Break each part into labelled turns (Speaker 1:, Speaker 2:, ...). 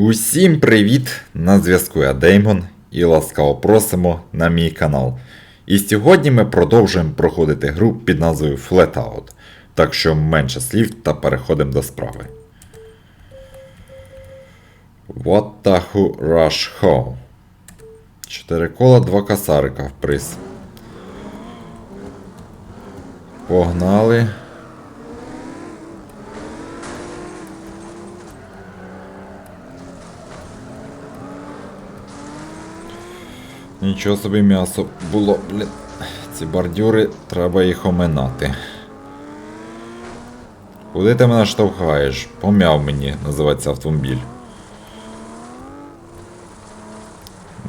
Speaker 1: Усім привіт! На зв'язку я Деймон і ласкаво просимо на мій канал. І сьогодні ми продовжуємо проходити гру під назвою Flatout. Так що менше слів та переходимо до справи. What the who rush home? 4 кола, 2 касарика в приз. Погнали. Нічого собі м'ясо було, блін. Ці бордюри, треба їх оминати. Куди ти мене штовхаєш? Пом'яв мені, називається автомобіль.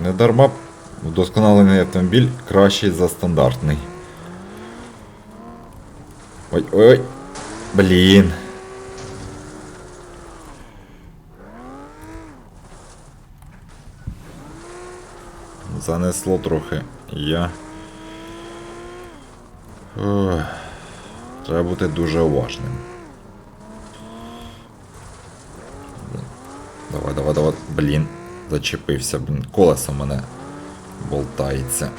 Speaker 1: Недарма вдосконалений автомобіль кращий за стандартний. Ой, ой, ой. Блін. Занесло трохи. Я. Ох. Треба бути дуже уважним. Давай, давай, давай. Блін. Зачепився, блін. Колесо в мене болтається.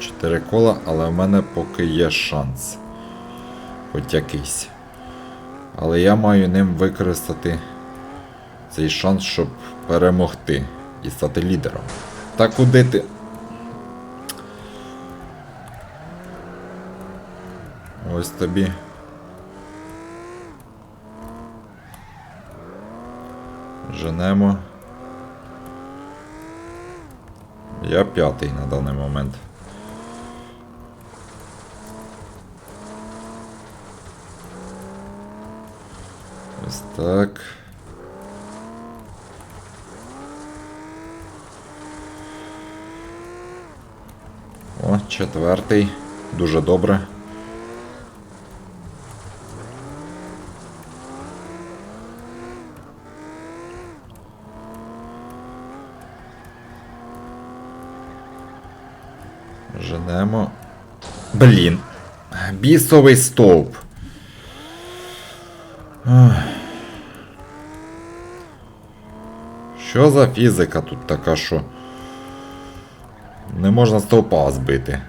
Speaker 1: Чотири кола, але в мене поки є шанс. Хоч якийсь. Але я маю ним використати цей шанс, щоб перемогти і стати лідером. Та куди ти? Ось тобі. Женемо. Я п'ятий на даний момент. Ось так. О, четвертий. Дуже добре. Женемо. Блін. Бісовий стовп. Що за фізика тут така, що не можна стовпа збити?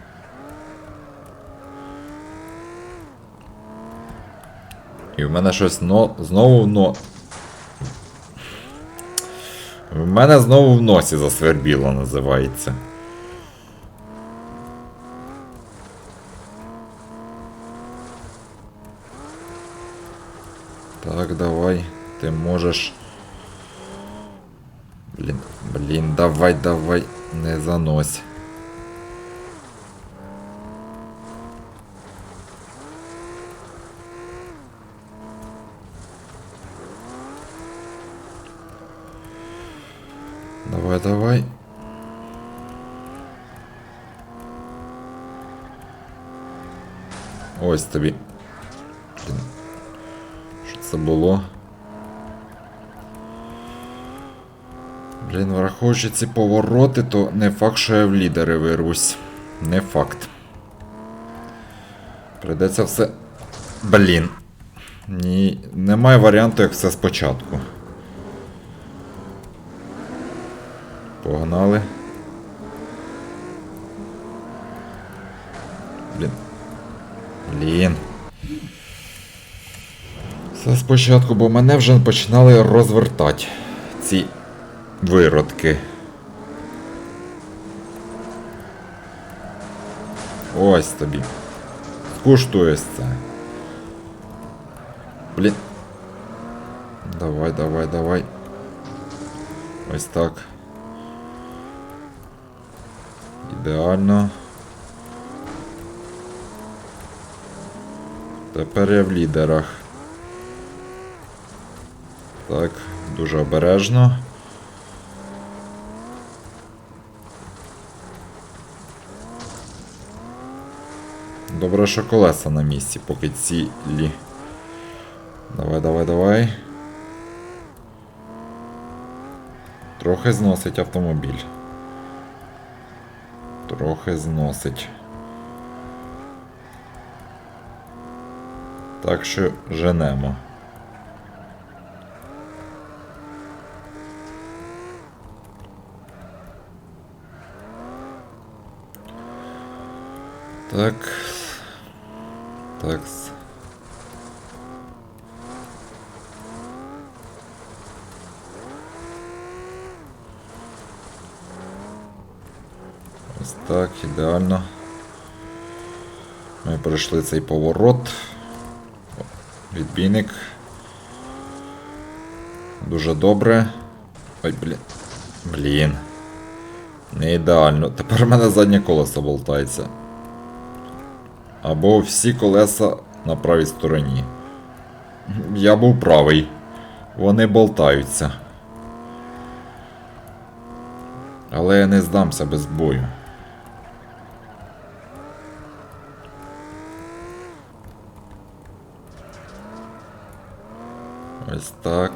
Speaker 1: І в мене щось но... знову но. В мене знову в носі засвербіло називається. Так, давай. Ти можеш. Блін, блін, давай, давай, не занось. Давай, давай. Ось тобі. Що це було? Блін, враховуючи ці повороти, то не факт, що я в лідери вирвусь. Не факт. Придеться все. Блін. Ні, немає варіанту, як все спочатку. Погнали. Блін. Блін. Все спочатку, бо мене вже починали розвертати ці виродки. Ось тобі. Скуштуєш це. Блін. Давай, давай, давай. Ось так. Ідеально. Тепер я в лідерах. Так, дуже обережно. Добре, що колеса на місці, поки цілі. Давай, давай, давай. Трохи зносить автомобіль трохи зносить. Так що женемо. Так. Так. Так, ідеально. Ми пройшли цей поворот. Відбійник. Дуже добре. Ой, блін. Блін. Не ідеально. Тепер в мене заднє колесо болтається. Або всі колеса на правій стороні. Я був правий. Вони болтаються. Але я не здамся без бою. Ось так.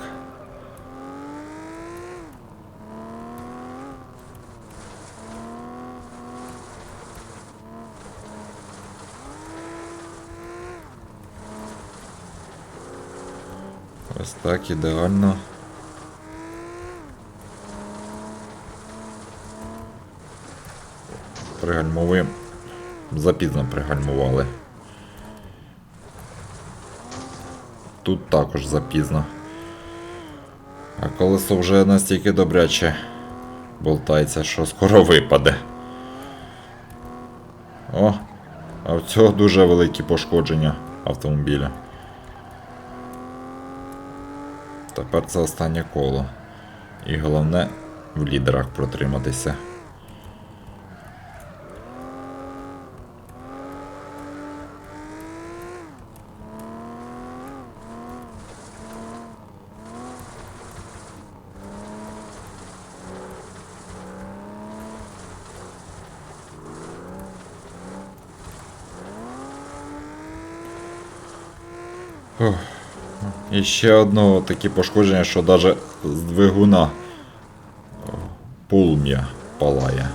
Speaker 1: Ось так ідеально. Пригальмовуємо. Запізно пригальмували. Тут також запізно. А колесо вже настільки добряче болтається, що скоро випаде. О! А в цього дуже великі пошкодження автомобіля. Тепер це останнє коло. І головне в лідерах протриматися. Ух. І ще одно таке пошкодження, що навіть з двигуна полум'я палає.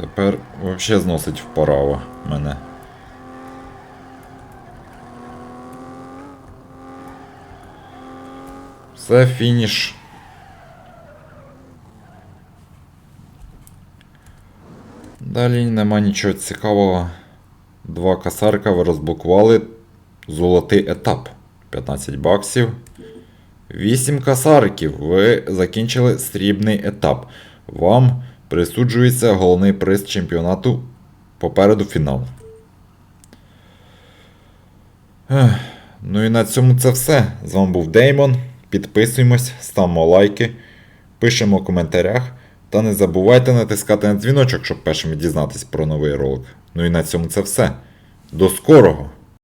Speaker 1: Тепер взагалі зносить вправо мене. Все, фініш. Далі нема нічого цікавого. Два касарка ви розблокували. Золотий етап. 15 баксів. 8 касарків. Ви закінчили срібний етап. Вам присуджується головний приз чемпіонату. Попереду фінал. Ну і на цьому це все. З вами був Деймон. Підписуємось, ставимо лайки, пишемо в коментарях. Та не забувайте натискати на дзвіночок, щоб першими дізнатись про новий ролик. Ну і на цьому це все. До скорого!